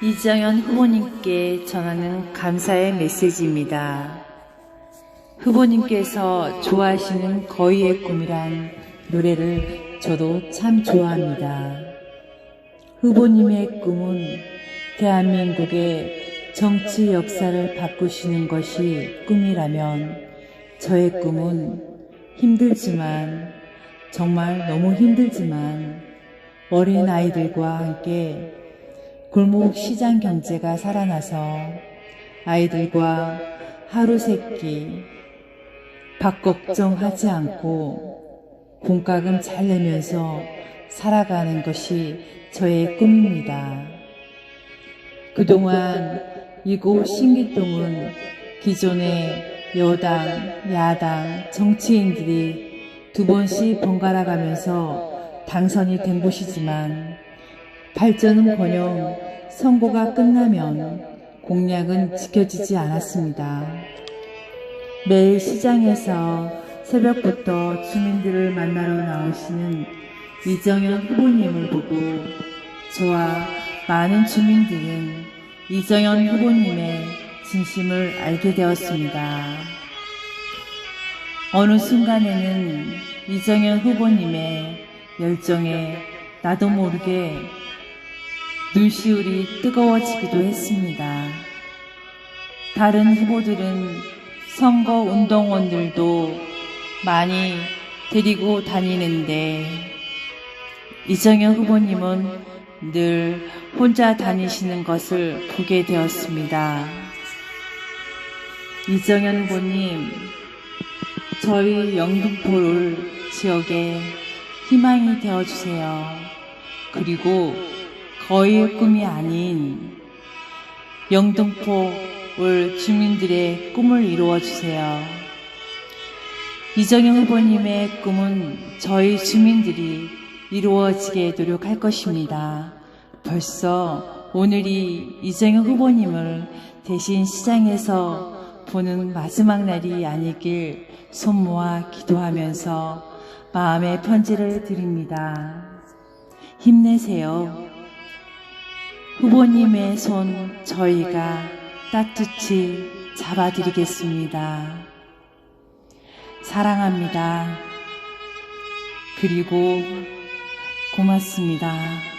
이정현 후보님께 전하는 감사의 메시지입니다. 후보님께서 좋아하시는 거위의 꿈이란 노래를 저도 참 좋아합니다. 후보님의 꿈은 대한민국의 정치 역사를 바꾸시는 것이 꿈이라면 저의 꿈은 힘들지만 정말 너무 힘들지만 어린 아이들과 함께 골목 시장 경제가 살아나서 아이들과 하루 세끼 밥 걱정하지 않고 공과금 잘 내면서 살아가는 것이 저의 꿈입니다. 그동안 이곳 신길동은 기존의 여당, 야당, 정치인들이 두 번씩 번갈아 가면서 당선이 된 곳이지만 발전은커녕 선거가 끝나면 공약은 지켜지지 않았습니다. 매일 시장에서 새벽부터 주민들을 만나러 나오시는 이정현 후보님을 보고 저와 많은 주민들은 이정현 후보님의 진심을 알게 되었습니다. 어느 순간에는 이정현 후보님의 열정에 나도 모르게 눈시울이 뜨거워지기도 했습니다. 다른 후보들은 선거 운동원들도 많이 데리고 다니는데 이정현 후보님은 늘 혼자 다니시는 것을 보게 되었습니다. 이정현 후보님, 저희 영등포를 지역에 희망이 되어주세요. 그리고 거의 꿈이 아닌 영등포 올 주민들의 꿈을 이루어 주세요. 이정영 후보님의 꿈은 저희 주민들이 이루어지게 노력할 것입니다. 벌써 오늘이 이정영 후보님을 대신 시장에서 보는 마지막 날이 아니길 손 모아 기도하면서 마음의 편지를 드립니다. 힘내세요. 후보님의 손 저희가 따뜻히 잡아드리겠습니다. 사랑합니다. 그리고 고맙습니다.